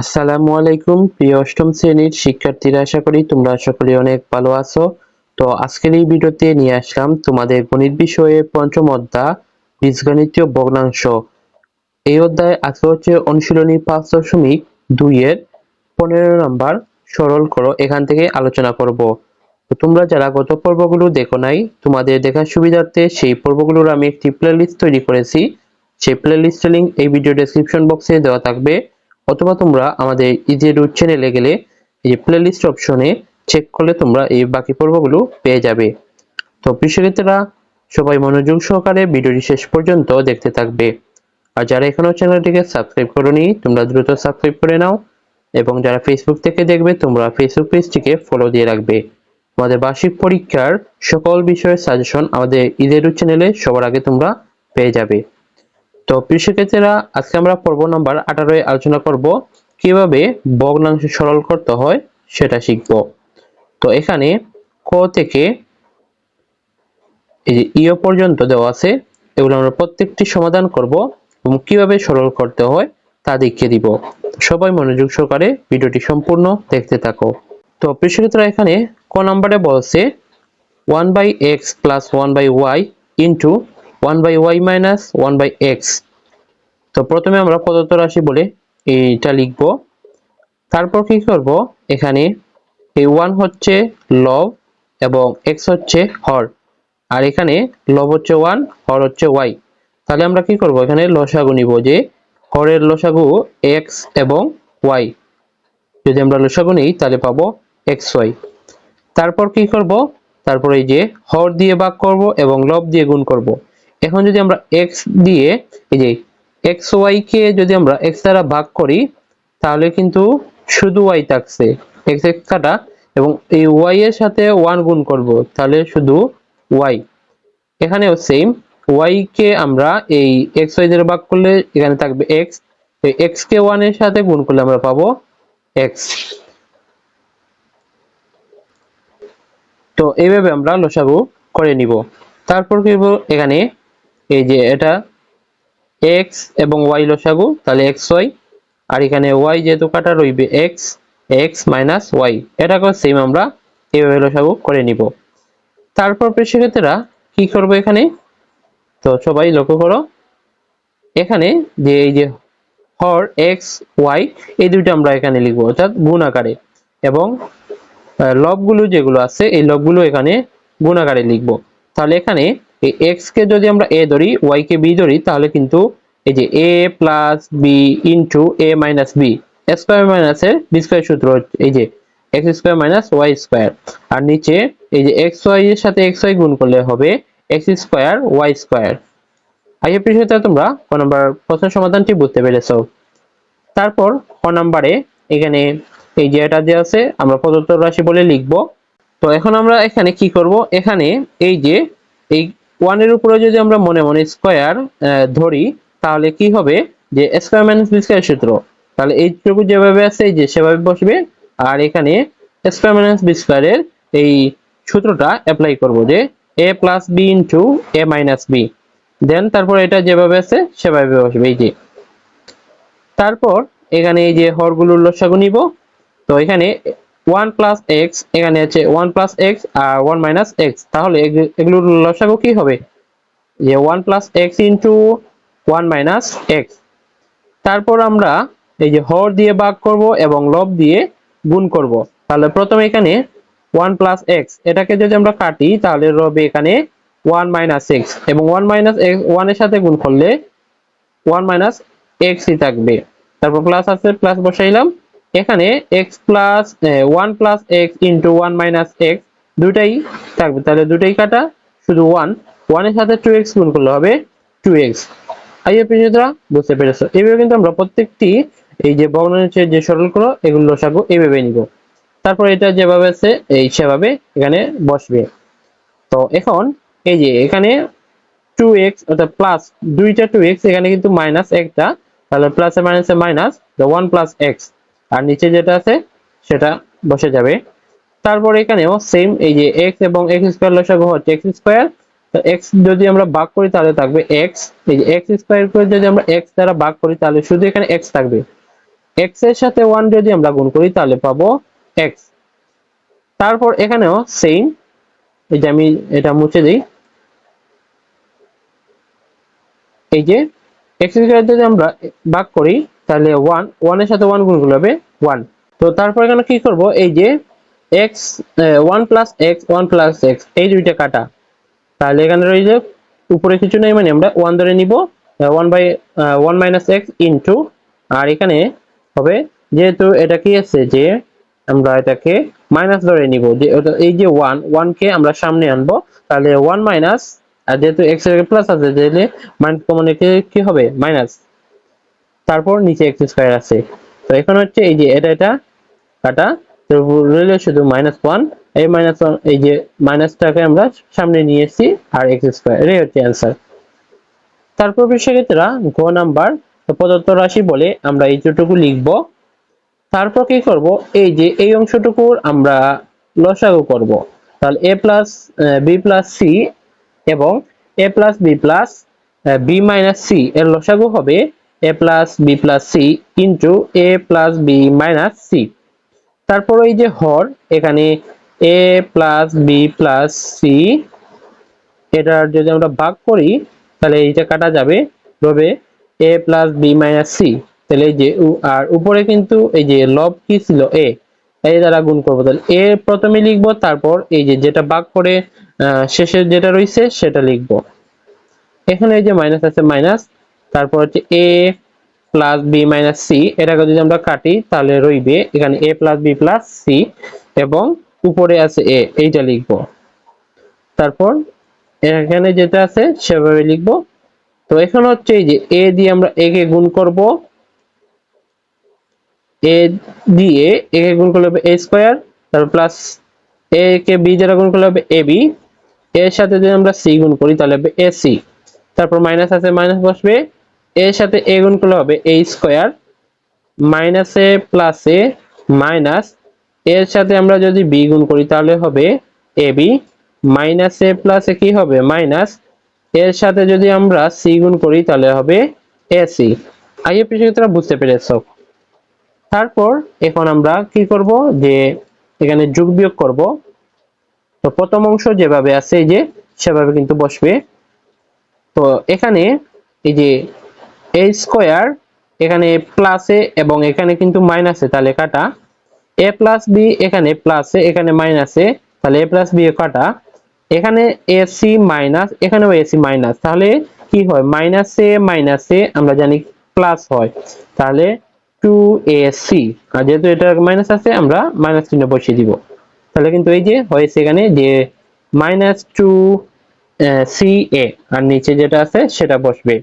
আসসালামু আলাইকুম, প্রিয় অষ্টম শ্রেণির শিক্ষার্থীরা, আশা করি তোমরা সকলে অনেক ভালো আছো। তো আজকের এই ভিডিওতে নিয়ে আসলাম তোমাদের গণিত বিষয়ে পঞ্চম অধ্যায় বীজগণিতীয় ভগ্নাংশ। এই অধ্যায়ে আজকে হচ্ছে অনুশীলনী পাঁচ দশমিক দুই এর পনেরো নাম্বার, সরল করো, এখান থেকে আলোচনা করব। তোমরা যারা গত পর্বগুলো দেখো নাই, তোমাদের দেখার সুবিধার্থে সেই পর্বগুলোর আমি একটি প্লেলিস্ট তৈরি করেছি। সেই প্লেলিস্টের লিঙ্ক এই ভিডিও ডেসক্রিপশন বক্সে দেওয়া থাকবে। অথবা তোমরা আমাদের ইজি রুট চ্যানেলে গেলে এই প্লেলিস্ট অপশনে চেক করলে তোমরা এই বাকি পর্বগুলো পেয়ে যাবে। তো কৃষকেরা সবাই মনোযোগ সহকারে ভিডিওটি শেষ পর্যন্ত দেখতে থাকবে। আর যারা এখনও চ্যানেলটিকে সাবস্ক্রাইব করোনি, তোমরা দ্রুত সাবস্ক্রাইব করে নাও এবং যারা ফেসবুক থেকে দেখবে, তোমরা ফেসবুক পেজটিকে ফলো দিয়ে রাখবে। আমাদের বার্ষিক পরীক্ষার সকল বিষয়ের সাজেশন আমাদের ইজেরু চ্যানেলে সবার আগে তোমরা পেয়ে যাবে। তো প্রিয় শিক্ষার্থীরা, আজকে আমরা পর্ব নাম্বার আঠারোয় আলোচনা করব কীভাবে ভগ্নাংশ সরল করতে হয় সেটা শিখব। তো এখানে ক থেকে এই যে ইও পর্যন্ত দেওয়া আছে, এগুলো আমরা প্রত্যেকটি সমাধান করব এবং কীভাবে সরল করতে হয় তা দেখিয়ে দিব। সবাই মনোযোগ সহকারে ভিডিওটি সম্পূর্ণ দেখতে থাকো। তো শিক্ষার্থীরা, এখানে ক নম্বরে বলছে one by x plus one by y into one by y minus one by x তো প্রথমে আমরা প্রদত্ত রাশি বলে এইটা লিখব। তারপর কি করব? এখানে এই ওয়ান হচ্ছে লব এবং এক্স হচ্ছে হর। আর এখানে লব হচ্ছে ওয়ান হর হচ্ছে ওয়াই তাহলে আমরা কি করব? এখানে লসাগু নিব যে হরের লসাগু এক্স এবং ওয়াই যদি আমরা লসাগু নিই, তাহলে পাবো এক্স ওয়াই তারপর কি করব? তারপর এই যে হর দিয়ে ভাগ করব এবং লব দিয়ে গুণ করব। এখন যদি আমরা এক্স দিয়ে, এই যে এক্স ওয়াই কে যদি আমরা এক্স দ্বারা ভাগ করি, তাহলে কিন্তু শুধু ওয়াই থাকছে। এক্স এক্স কাটা এবং এই ওয়াই এর সাথে ওয়ান গুণ করব, তাহলে শুধু ওয়াই এখানেও সেম ওয়াই কে আমরা এই এক্স ওয়াই দ্বারা ভাগ করলে এখানে থাকবে এক্স এক্স কে ওয়ানের সাথে গুণ করলে আমরা পাবো এক্স তো এইভাবে আমরা লসাগু করে নিব। তারপর কি এখানে এই যে এটা এক্স এবং ওয়াই লসাগু, তাহলে এক্স ওয়াই আর এখানে ওয়াই যেহেতু কাটা রইবে এক্স এক্স মাইনাস ওয়াই এটাকেও সেম আমরা এইভাবে লসাগু করে নিব। তারপর প্রেক্ষিতেরা কি করব এখানে? তো সবাই লক্ষ্য করো। এখানে যে এই যে হর এক্স ওয়াই এই দুইটা আমরা এখানে লিখব, অর্থাৎ গুণ আকারে। এবং লবগুলো যেগুলো আছে, এই লবগুলো এখানে গুণ আকারে লিখব। তাহলে এখানে এই এক্স কে যদি আমরা এ ধরি ওয়াই কে বি ধরি, তাহলে কিন্তু এই যে a plus b into a minus b square মাইনাসের বি স্কোয়ার সূত্র এই যে x square minus y square আর নিচে এই যে এক্স ওয়াই এর সাথে এক্স ওয়াই গুণ করলে হবে এক্স স্কোয়ার ওয়াই স্কোয়ার আগে বিষয়টা তোমরা ক নম্বর প্রশ্ন সমাধানটি বুঝতে পেরেছ। তারপর ক নম্বরে এখানে এই যে এটা যে আছে, আমরা প্রদত্ত রাশি বলে লিখব। তো এখন আমরা এখানে কি করব? এখানে এই যে এই ওয়ানের উপরে যদি আমরা মনে মনে স্কোয়ার ধরি, তাহলে কি হবে? যে স্কোয়ার মাইনাস বি স্কোয়ার সূত্র। তাহলে এইটুকু যেভাবে আছে, এই যে সেভাবে বসবে। আর এখানে স্কোয়ার মাইনাস বি স্কোয়ারের এই সূত্রটা অ্যাপ্লাই করব যে a plus b into a minus b then তারপর এটা যেভাবে আছে, সেভাবে বসবে, এই যে। তারপর এখানে এই যে হরগুলোর লসাগু নিব। তো এখানে ওয়ান প্লাস এক্স, এখানে আছে ওয়ান প্লাস এক্স আর ওয়ান মাইনাস এক্স। তাহলে এগুলোর লসাগু কি হবে? যে one plus x into one minus x. তারপর আমরা এই যে হর দিয়ে ভাগ করব এবং লব দিয়ে গুণ করব। তাহলে প্রথমে এখানে ওয়ান প্লাস এক্স। এটাকে যদি আমরা কাটি, তাহলে রবে এখানে ওয়ান মাইনাস এক্স। এবং ওয়ান মাইনাস এক্স, ওয়ানের সাথে গুণ করলে ওয়ান মাইনাস এক্সই থাকবে। তারপর প্লাস আছে প্লাস বসাইলাম। এখানে x plus one plus x into one minus x দুটাই থাকবে। তাহলে দুটাই কাটা, শুধু ওয়ান ওয়ানের সাথে টু এক্স গুণ করলে হবে টু এক্স আইয়া প্রিয়তরা বুঝতে পেরেছ। এইভাবে কিন্তু আমরা প্রত্যেকটি এই যে ভগ্নাংশের যে সরল করো এগুলো লসাগু এইভাবে নিব। তারপর এটা যেভাবে আছে, এই সেভাবে এখানে বসবে। তো এখন এই যে এখানে টু এক্স অর্থাৎ প্লাস দুইটা টু এক্স এখানে কিন্তু মাইনাস একটা। তাহলে প্লাস মাইনাসে মাইনাস ওয়ান প্লাস এক্স আর নিচে যেটা আছে, সেটা বসে যাবে। তারপর এখানেও সেম এই যে এক্স এবং এক্স স্কোয়ার লসাগু হচ্ছে এক্স স্কোয়ার তো এক্স যদি আমরা ভাগ করি, তাহলে থাকবে এক্স এই যে এক্স স্কোয়ার করে যদি আমরা এক্স দ্বারা ভাগ করি, তাহলে শুধু এখানে এক্স থাকবে। এক্সের সাথে ওয়ান যদি আমরা গুণ করি, তাহলে পাবো এক্স তারপর এখানেও সেম এই যে আমি এটা মুছে দিই। এই যে এক্স স্কয়ার যদি আমরা ভাগ করি তাহলে ওয়ান ওয়ানের সাথে ওয়ান গুণ করলে হবে ওয়ান তো তারপর এখানে কি করব? এই যে x one plus x one plus x এই দুইটা কাটা। তাহলে এখানে রয়েছে উপরে কিছু নেই মানে আমরা ওয়ান ধরে নিব one by one minus x into আর এখানে হবে যেহেতু এটা কি আছে যে আমরা এটাকে মাইনাস ধরে নিব, যে এই যে ওয়ান কে আমরা সামনে আনব, তাহলে ওয়ান মাইনাস আর যেহেতু এক্সের প্লাস আছে, তাহলে মাইনাস কমন কি হবে? মাইনাস তারপর নিচে এক্স স্কয়ার আছে। তো এখন হচ্ছে এই যে এটা এটা কাটা, তো রইল শুধু মাইনাস ওয়ান এই মাইনাস ওয়ান এই যে মাইনাসটাকে আমরা সামনে নিয়ে এসেছি আর এক্স স্কয়ার এটাই হচ্ছে অ্যান্সার তারপর বিষয়ক্ষেত্রা ঘ নাম্বার প্রদত্ত রাশি বলে আমরা এই দুটুকু লিখব। তারপর কি করব? এই যে এই অংশটুকুর আমরা লসাগু করব। তাহলে a plus b plus c এবং a plus b plus b minus c এর লসাগু হবে a plus b plus c into a plus b minus c তারপর এই যে হর, এখানে a plus b plus c এটার যদি আমরা ভাগ করি, তাহলে এইটা কাটা যাবে তবে a plus b minus c তাহলে এই যে আর উপরে কিন্তু এই যে লব কি ছিল? এ এই দ্বারা গুণ করব, তাহলে এ প্রথমে লিখব, তারপর এই যে যেটা ভাগ করে শেষে যেটা রয়েছে, সেটা লিখব। এখানে এই যে মাইনাস আছে মাইনাস তারপর হচ্ছে a plus b minus c এটাকে যদি আমরা কাটি, তাহলে রইবে এখানে a plus b plus c এবং উপরে আছে এ এইটা লিখব। তারপর এখানে যেটা আছে, সেভাবে লিখব। তো এখন হচ্ছে এই যে এ দিয়ে আমরা এ কে গুণ করব। এ দিয়ে এ কে গুণ করলে হবে এ স্কোয়ার তারপর প্লাস এ কে বি দ্বারা গুণ করলে হবে এ বি এর সাথে যদি আমরা সি গুণ করি, তাহলে হবে এ সি তারপর মাইনাস আছে মাইনাস বসবে। এর সাথে এ গুণ করলে হবে এ স্কোয়ার মাইনাসে প্লাসে মাইনাস এর সাথে আমরা যদি বি গুণ করি তাহলে হবে এ বি মাইনাসে প্লাসে কি হবে? মাইনাস এর সাথে যদি আমরা সি গুণ করি তাহলে হবে এ সি আইএ পিছিয়ে বুঝতে পেরেছ? তারপর এখন আমরা কি করব? যে এখানে যোগ বিয়োগ করব। তো প্রথম অংশ যেভাবে আছে এই যে সেভাবে কিন্তু বসবে। তো এখানে এই যে এ স্কোয়ার এখানে প্লাসে এবং এখানে কিন্তু মাইনাসে তাহলে কাটা। এ প্লাস বি এখানে প্লাসে এখানে মাইনাসে তাহলে এ প্লাস বি কাটা। এখানে এসি মাইনাস এখানেও এসি মাইনাস তাহলে কি হয়? মাইনাসে মাইনাসে আমরা জানি প্লাস হয়। তাহলে টু এ সি আর যেহেতু এটা মাইনাস আছে, আমরা মাইনাস চিহ্ন বসিয়ে দিব। তাহলে কিন্তু এই যে হয়েছে এখানে যে মাইনাস টু সি এ আর নিচে যেটা আছে, সেটা বসবে।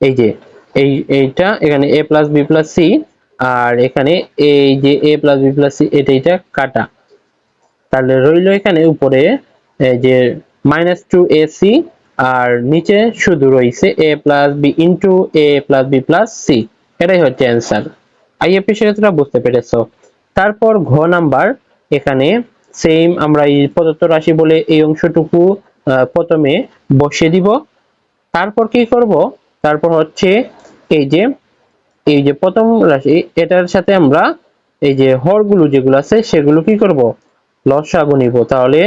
এই যে, এই, এইটা এখানে a plus b plus c আর এখানে এই যে a plus b plus c এটা এটা কাটা। তাহলে রইল এখানে উপরে, এই যে মাইনাস টু এ সি আর নিচে শুধু রয়েছে a plus b into a plus b plus c এটাই হচ্ছে অ্যান্সার আইএপি সেক্ষেত্রে বুঝতে পেরেছ। তারপর ঘ নাম্বার, এখানে সেম আমরা এই প্রদত্ত রাশি বলে এই অংশটুকু প্রথমে বসিয়ে দিব। তারপর কি করব? তারপর হচ্ছে এই যে এই যে প্রথম রাশি, এটার সাথে আমরা এই যে হরগুলো যেগুলো আছে, সেগুলো কি করব? লসাগু নিব। তাহলে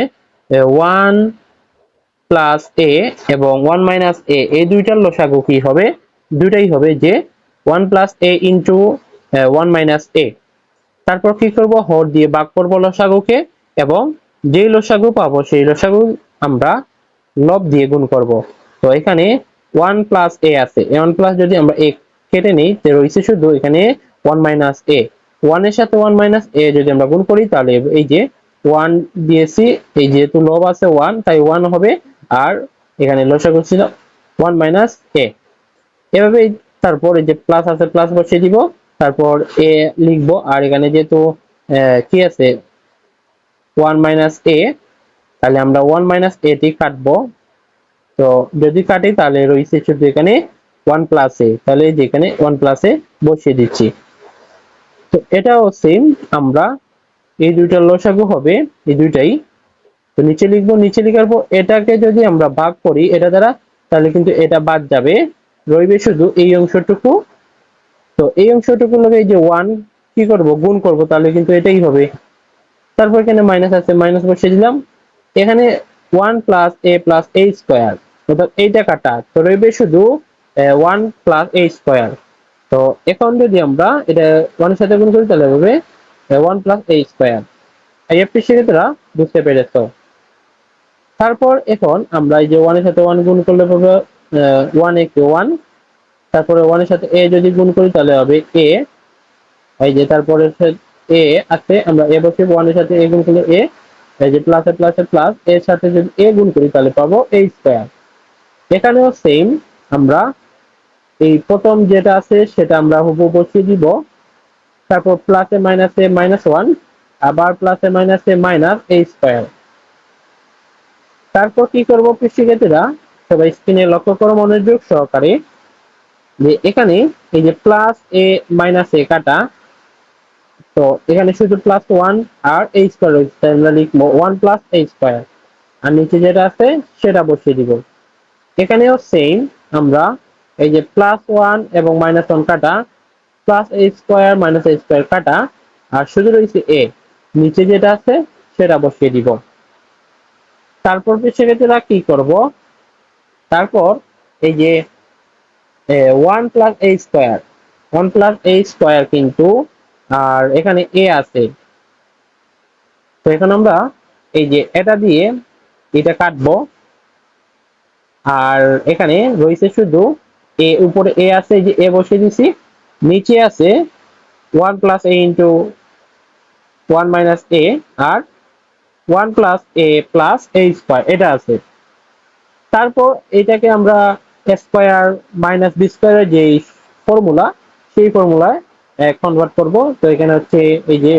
ওয়ান প্লাস এ এবং ওয়ান মাইনাস এ, এই দুইটার লসাগু কি হবে? দুইটাই হবে যে one plus a into one minus a. তারপর কি করব? হর দিয়ে ভাগ করব লসাগুকে এবং যেই লসাগু পাবো, সেই লসাগু আমরা লব দিয়ে গুণ করব। তো এখানে ওয়ান প্লাস এ আছে। ওয়ান প্লাস যদি আমরা এ কেটে নিই তো রয়েছে শুধু এখানে ওয়ান মাইনাস এ। ওয়ানের সাথে ওয়ান মাইনাস এ যদি আমরা গুণ করি, তাহলে এই যে ওয়ান দিয়েছি, এই যেহেতু লব আছে ওয়ান, তাই ওয়ান হবে। আর এখানে লসাগু ছিল ওয়ান মাইনাস এ। এভাবে এই- তারপর এই যে প্লাস আছে, প্লাস বসিয়ে দিব। তারপর এ লিখব। আর এখানে যেহেতু কি আছে? ওয়ান মাইনাস এ, তাহলে আমরা ওয়ান মাইনাস এ টি কাটবো। তো যদি কাটি তাহলে রয়েছে শুধু এখানে ওয়ান প্লাস তাহলে যেখানে ওয়ান প্লাস বসিয়ে দিচ্ছি। তো এটাও সেম আমরা এই দুইটা লসাগু হবে, এই দুইটাই। তো নিচে লিখব, নিচে লিখার পর এটাকে যদি আমরা ভাগ করি, এটা দ্বারা, তাহলে কিন্তু এটা বাদ যাবে। রইবে শুধু এই অংশটুকু। তো এই অংশটুকু এই যে ওয়ান কি করব, গুণ করব, তাহলে কিন্তু এটাই হবে। তারপর এখানে মাইনাস আছে মাইনাস বসিয়ে দিলাম। এখানে one plus a plus a square অর্থাৎ এইটা কাটা তো রইবে শুধু ওয়ান প্লাস এ স্কোয়ার তো এখন যদি আমরা এটা ওয়ানের সাথে গুণ করি, তাহলে হবে ওয়ান প্লাস এ স্কোয়ার এই শিক্ষার্থীরা বুঝতে পেরেছ? তারপর এখন আমরা এই যে ওয়ানের সাথে ওয়ান গুণ করলে হবে ওয়ান এ কে ওয়ান তারপরে ওয়ানের সাথে এ যদি গুণ করি, তাহলে হবে এ এই যে তারপরে এ আছে, আমরা এ বসে ওয়ানের সাথে এ গুণ করলে এ এই যে প্লাসে প্লাসে প্লাস এর সাথে যদি এ গুণ করি, তাহলে পাবো এ স্কোয়ার এখানেও সেম আমরা এই প্রথম যেটা আছে সেটা আমরা হুবহু বসিয়ে দিব। তারপর প্লাসে মাইনাসে মাইনাস ওয়ান আবার প্লাসে মাইনাসে মাইনাস এ স্কোয়ার তারপর কি করব পৃষ্ঠিক্ষেত্রীরা সবাই স্ক্রিনে লক্ষ্য করো মনোযোগ সহকারে। যে এখানে এই যে প্লাস এ মাইনাস এ কাটা, তো এখানে শুধু প্লাস ওয়ান আর এই স্কোয়ার রয়েছে। আমরা লিখব ওয়ান প্লাস এই স্কোয়ার আর নিচে যেটা আছে সেটা বসিয়ে দিব। এখানেও সেম আমরা এই যে প্লাস ওয়ান এবং মাইনাস ওয়ান কাটা plus a square minus a square কাটা, আর শুধু রয়েছে এ নিচে যেটা আছে সেটা বসিয়ে দিব। তারপর সেক্ষেত্রে কি করব? তারপর এই যে one plus a square one plus a square কিন্তু, আর এখানে এ আছে। তো এখন আমরা এই যে এটা দিয়ে এটা কাটবো। আর এখানে রয়েছে শুধু এ উপরে এ আছে যে এ বসিয়ে দিছি, নিচে আছে one plus a into one minus a R one plus a plus a square এটা আছে। তারপর এটাকে আমরা স্কোয়ার মাইনাস বি স্কোয়ারের যে ফর্মুলা সেই ফর্মুলায় কনভার্ট করব। তো এখানে হচ্ছে এই যে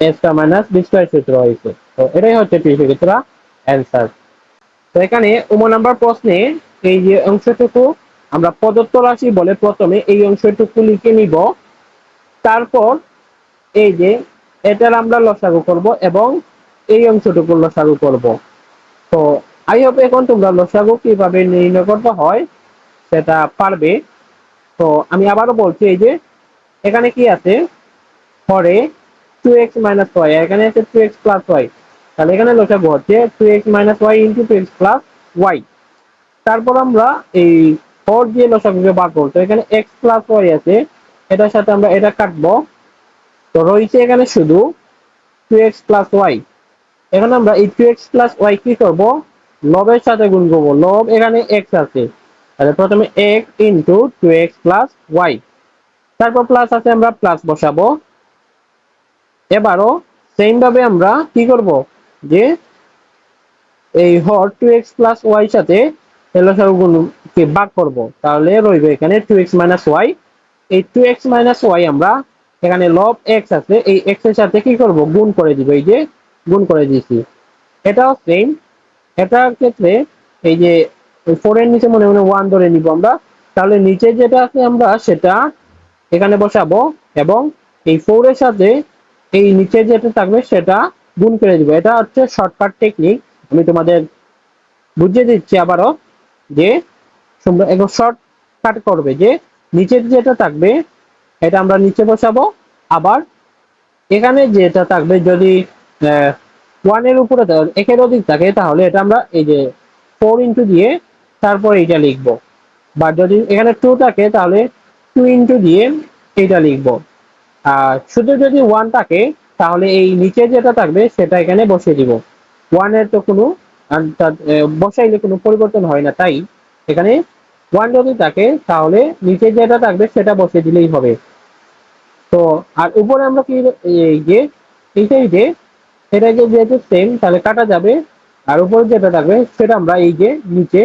a square minus b square সূত্র হয়েছে। তো এটাই হচ্ছে পিসিক্ষেত্রা অ্যান্সার তো এখানে উম নাম্বার প্রশ্নে এই যে অংশটুকু আমরা প্রদত্ত রাশি বলে প্রথমে এই অংশটুকু লিখে নিব। তারপর এই যে এটার আমরা লসাগু করব এবং এই অংশটুকু লসাগু করব। তো আই হোপ এখন তোমরা লসাগু কীভাবে নির্ণয় করতে হয় সেটা পারবে। তো আমি আবারও বলছি এই যে এখানে কি আছে? পরে টু এক্স মাইনাস ওয়াই এখানে আছে টু এক্স প্লাস ওয়াই তাহলে এখানে লসাগু হচ্ছে two x minus y into two x plus y তারপর আমরা এই ফোর দিয়ে লসাগুকে বার করব। এখানে এক্স প্লাস ওয়াই আছে, এটার সাথে আমরা এটা কাটবো। তো রয়েছে এখানে শুধু টু এক্স প্লাস ওয়াই এখন আমরা এই টু এক্স প্লাস ওয়াই কি করব? লবের সাথে গুণ করব। লব এখানে এক্স আছে। তাহলে প্রথমে x into two x plus y তারপর প্লাস আছে আমরা প্লাস বসাবো। এবারও সেম ভাবে আমরা কি করব? যে এই হর টু এক্স প্লাস ওয়াই সাথে কে ভাগ করব, তাহলে রইবে এখানে টু এক্স মাইনাস ওয়াই এই টু এক্স মাইনাস ওয়াই আমরা এখানে লব এক্স আছে, এই এক্সের সাথে কি করব? গুণ করে দিব, এই যে গুণ করে দিয়েছি। এটাও সেম এটার ক্ষেত্রে এই যে ফোর এর নিচে মনে মনে ওয়ান ধরে নিব আমরা, তাহলে নিচে যেটা আছে আমরা সেটা এখানে বসাবো, এবং এই ফোর এর সাথে এই নিচে যেটা থাকবে সেটা গুণ করে দিব। এটা হচ্ছে শর্টকাট টেকনিক আমি তোমাদের বুঝিয়ে দিচ্ছি আবারও যে তোমরা এখন শর্ট কাট করবে যে নিচে যেটা থাকবে, এটা আমরা নিচে বসাবো। আবার এখানে যেটা থাকবে যদি ওয়ানের উপরে একের অধিক থাকে, তাহলে এটা আমরা এই যে ফোর ইন্টু দিয়ে তারপর এটা লিখব। বা যদি এখানে টু থাকে, তাহলে টু ইন্টু দিয়ে এটা লিখব। আর শুধু যদি ওয়ান থাকে তাহলে এই নিচে যেটা থাকবে, সেটা এখানে বসিয়ে দিব। ওয়ানের তো কোনো বসাইলে কোনো পরিবর্তন হয় না, তাই এখানে ওয়ান যদি থাকে, তাহলে নিচে যেটা থাকবে, সেটা বসিয়ে দিলেই হবে। তো, আর উপরে আমরা কি যে এইটাই যে যে যেহেতু সেম তাহলে কাটা যাবে। আর উপরে যেটা থাকবে, সেটা আমরা এই যে নিচে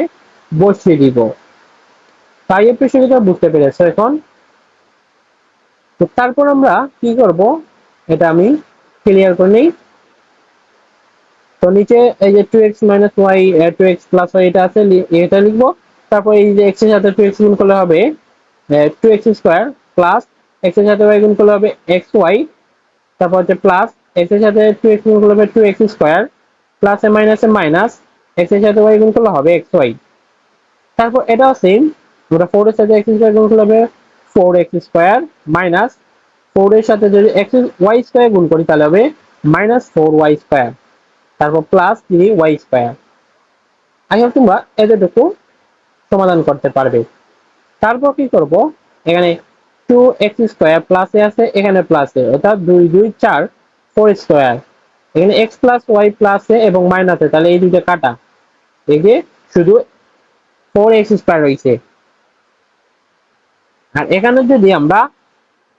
বসিয়ে দিব। তাই একটু সেটা বুঝতে পেরেছ এখন? তো তারপর আমরা কি করব? এটা আমি ক্লিয়ার করে নিই তো নিচে এই যে two x minus y two x plus y এটা আছে এটা লিখব। তারপর এই যে এক্সের সাথে টু এক্স গুণ করলে হবে টু এক্স স্কোয়ার প্লাস এক্সের সাথে ওয়াই গুণ করলে হবে এক্স ওয়াই তারপর হচ্ছে প্লাস এক্সের সাথে টু এক্স গুণ করলে হবে two x square plus a minus a minus এক্সের সাথে ওয়াই গুণ করলে হবে এক্স ওয়াই তারপর এটাও সেম আমরা ফোর এর সাথে এক্স স্কোয়ার গুণ করলে হবে four x square minus four এর সাথে যদি এক্স ওয়াই স্কোয়ার গুণ করি, তাহলে হবে মাইনাস ফোর ওয়াই স্কোয়ার তারপর plus three y square I hope তোমরা এতটুকু সমাধান করতে পারবে। তারপর কি করব? এখানে টু এক্স স্কোয়ার প্লাসে আছে, এখানে প্লাসে অর্থাৎ দুই দুই, চার ফোর স্কোয়ার এখানে এক্স প্লাস ওয়াই প্লাসে এবং মাইনাসে তাহলে এই দুইটা কাটা। এই যে শুধু ফোর এক্স স্কোয়ার রয়েছে। আর এখানে যদি আমরা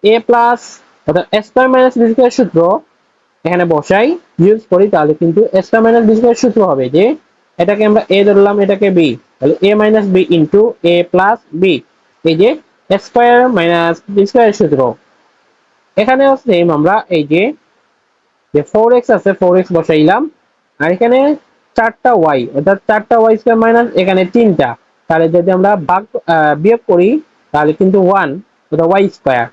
এ প্লাস অর্থাৎ স্কোয়ার মাইনাস বি স্কোয়ার সূত্র, এখানে বসাই ইউজ করি, তাহলে কিন্তু a square minus b square সূত্র হবে যে, এটাকে আমরা এ ধরলাম, এটাকে বি তাহলে a minus b into a plus b এই যে স্কোয়ার মাইনাস বি স্কোয়ার সূত্র। এখানেও সেম আমরা, এই যে যে ফোর এক্স আছে ফোর এক্স বসাইলাম, আর এখানে চারটা ওয়াই অর্থাৎ চারটা ওয়াই স্কোয়ার মাইনাস এখানে তিনটা, তাহলে যদি আমরা ভাগ বিয়োগ করি, তাহলে কিন্তু ওয়ান অর্থাৎ ওয়াই স্কোয়ার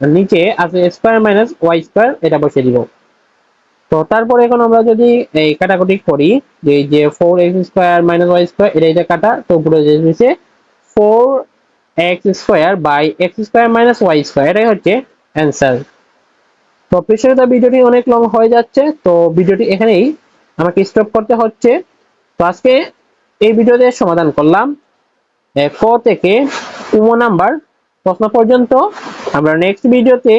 নিচে আছে স্কোয়ার মাইনাস ওয়াই স্কোয়ার এটা বসে দিব। তো তারপর এখন আমরা যদি এই কাটাকুটি করি, যে যে four x square minus y square এটা এটা কাটা, তো উপরে যে হচ্ছে four x square by x square minus y square এটাই হচ্ছে অ্যান্সার তো পেছনে ভিডিওটি অনেক লং হয়ে যাচ্ছে, তো ভিডিওটি এখানেই আমাকে স্টপ করতে হচ্ছে। তো আজকে এই ভিডিওতে সমাধান করলাম। ক থেকে উম নাম্বার প্রশ্ন পর্যন্ত আমরা নেক্সট ভিডিওতে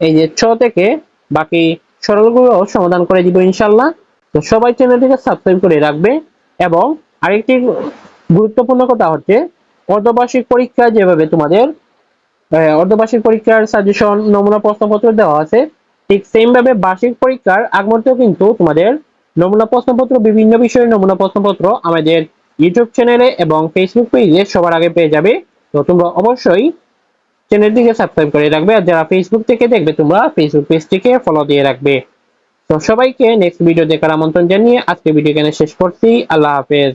এই যে ছ থেকে বাকি সরলগুলো সমাধান করে দিব ইনশাল্লাহ তো সবাই চ্যানেলটিকে সাবস্ক্রাইব করে রাখবে এবং আরেকটি গুরুত্বপূর্ণ কথা হচ্ছে, অর্ধবার্ষিক পরীক্ষা যেভাবে তোমাদের অর্ধবার্ষিক পরীক্ষার সাজেশন নমুনা প্রশ্নপত্র দেওয়া আছে, ঠিক সেম ভাবে বার্ষিক পরীক্ষার আগ মুহূর্তেও কিন্তু তোমাদের নমুনা প্রশ্নপত্র, বিভিন্ন বিষয়ের নমুনা প্রশ্নপত্র আমাদের ইউটিউব চ্যানেলে এবং ফেসবুক পেজে সবার আগে পেয়ে যাবে। তো তোমরা অবশ্যই চ্যানেলটিকে সাবস্ক্রাইব করে রাখবে আর যারা ফেসবুক থেকে দেখবে, তোমরা ফেসবুক পেজ থেকে ফলো দিয়ে রাখবে। তো সবাইকে নেক্সট ভিডিও দেখার আমন্ত্রণ জানিয়ে আজকে ভিডিও এখানে শেষ করছি। আল্লাহ হাফেজ।